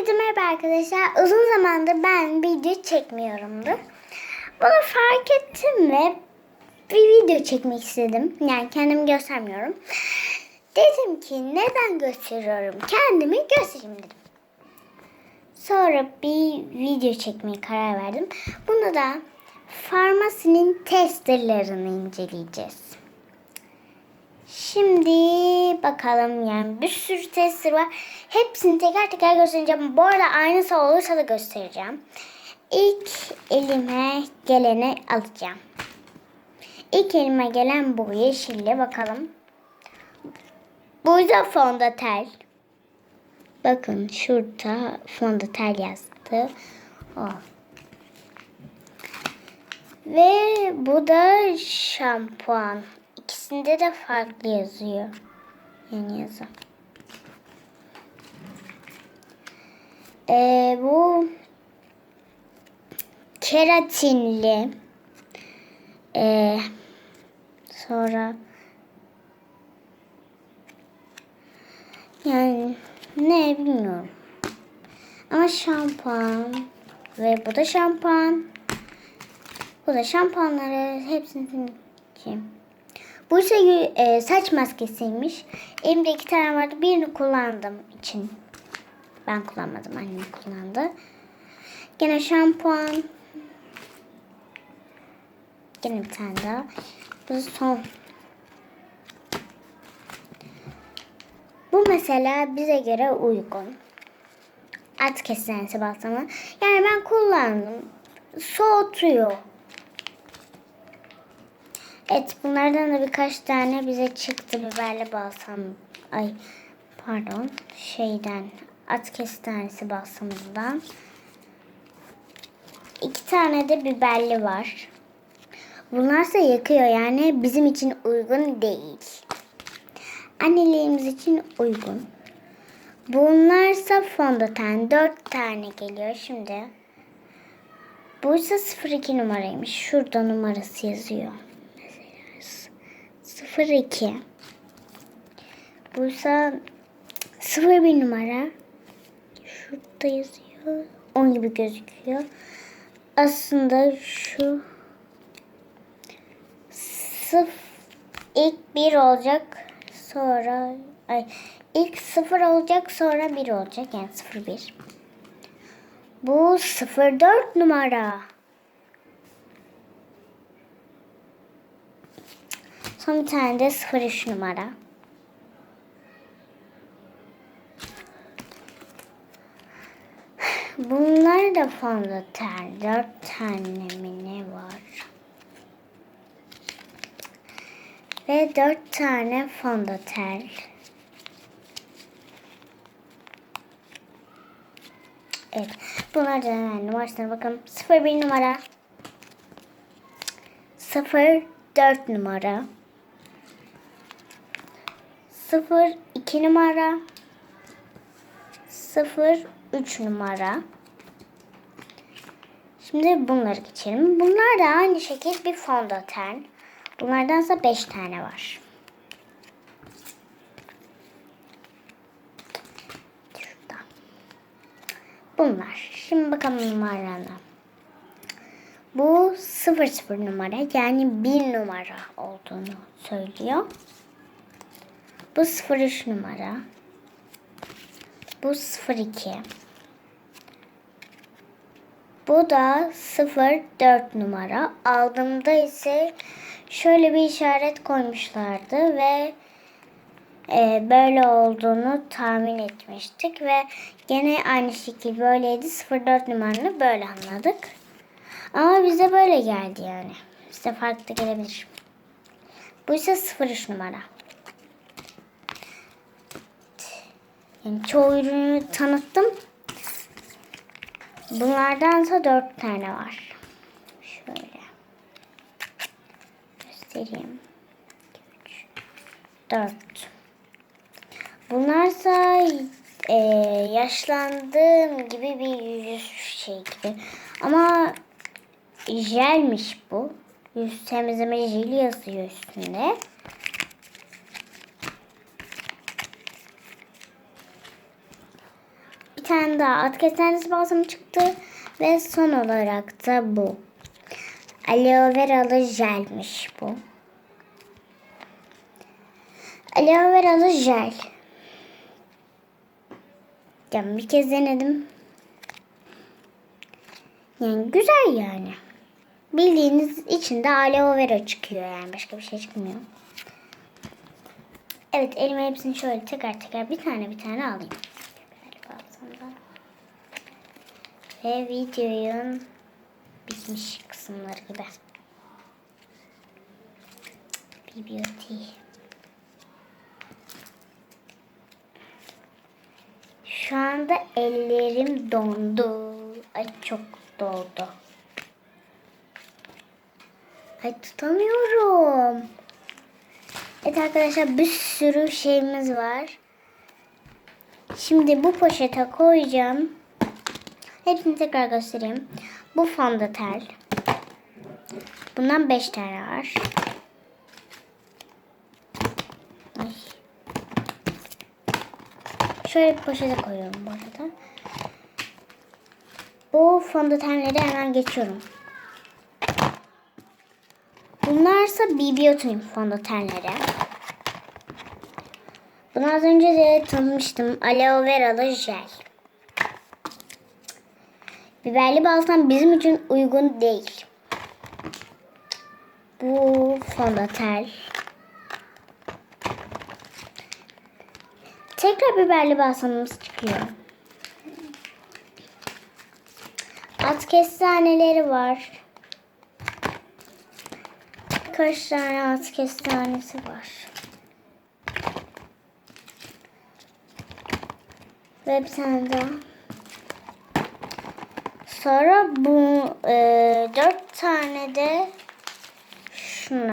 Herkese merhaba arkadaşlar. Uzun zamandır ben video çekmiyorumdu. Bunu fark ettim ve bir video çekmek istedim. Yani kendimi göstermiyorum. Dedim ki neden gösteriyorum? Kendimi göstereyim dedim. Sonra bir video çekmeye karar verdim. Bunu da farmasinin testerlerini inceleyeceğiz. Şimdi bakalım yani bir sürü tester var. Hepsini teker teker göstereceğim. Bu arada aynısı olursa da göstereceğim. İlk elime geleni alacağım. İlk elime gelen bu yeşille bakalım. Bu da fondötel. Bakın şurada fondötel yazdı. O. Ve bu da şampuan. İkisinde de farklı yazıyor. Yani yazı. Ee, bu keratinli. Ee, sonra yani ne bilmiyorum. Ama şampuan ve bu da şampuan. Bu da şampuanları hepsini kim? Bu ise e, saç maskesiymiş. Elimde iki tane vardı. Birini kullandım için. Ben kullanmadım. Annem kullandı. Gene şampuan. Gene bir tane daha. Bu son. Bu mesela bize göre uygun. At kesinti balsamı. Yani ben kullandım. Soğutuyor. Evet bunlardan da birkaç tane bize çıktı biberli balsam. Ay pardon şeyden at kestanesi balsamından. İki tane de biberli var. Bunlarsa yakıyor yani bizim için uygun değil. Anneliğimiz için uygun. Bunlarsa fondöten. Dört tane geliyor şimdi. Bu ise 02 numaraymış. Şurada numarası yazıyor. 02. Buysa 01 numara. Şurada yazıyor. 10 gibi gözüküyor. Aslında şu sıf ilk 1 olacak. Sonra ay ilk 0 olacak sonra 1 olacak. Yani 01. Bu 04 numara. Son bir tane de 03 numara. Bunlar da fondöten. Dört tane mi ne var? Ve dört tane fondöten. Evet. Bunlar da hemen numarasına bakalım. 01 numara. 04 numara. 0 2 numara 0 3 numara Şimdi bunları geçelim. Bunlar da aynı şekilde bir fondöten. Bunlardansa 5 tane var. Şurada. Bunlar. Şimdi bakalım numaralarına. Bu 00 numara yani 1 numara olduğunu söylüyor. Bu 03 numara. Bu 02. Bu da 04 numara. Aldığımda ise şöyle bir işaret koymuşlardı ve e, böyle olduğunu tahmin etmiştik ve gene aynı şekilde böyleydi. 04 numaranı böyle anladık. Ama bize böyle geldi yani. Size farklı gelebilir. Bu ise 03 numara. Yani çoğu ürünü tanıttım. Bunlardansa dört tane var. Şöyle. Göstereyim. 3, 4. Bunlarsa e, yaşlandığım gibi bir yüz şey gibi. Ama jelmiş bu. Yüz temizleme jeli yazıyor üstünde. Daha at kestanesi balsamı çıktı. Ve son olarak da bu. Aloe veralı jelmiş bu. Aloe veralı jel. Yani bir kez denedim. Yani güzel yani. Bildiğiniz içinde aloe vera çıkıyor yani başka bir şey çıkmıyor. Evet elime hepsini şöyle tekrar tekrar bir tane bir tane alayım. Galiba aslında. Ve videonun bitmiş kısımları gibi. BBOT. Şu anda ellerim dondu. Ay çok doldu. Ay tutamıyorum. Evet arkadaşlar bir sürü şeyimiz var. Şimdi bu poşete koyacağım. Hepsini tekrar göstereyim. Bu fondötel. Bundan 5 tane var. Ay. Şöyle bir poşete koyuyorum bu arada. Bu fondötenleri hemen geçiyorum. Bunlarsa BB fondötenleri. Bunu az önce de tanımıştım. Aloe veralı jel. Biberli balsam bizim için uygun değil. Bu fondöten. Tekrar biberli balsamımız çıkıyor. At kestaneleri var. Kaç tane at kestanesi var. Ve bir tane daha. Sonra bu e, dört tane de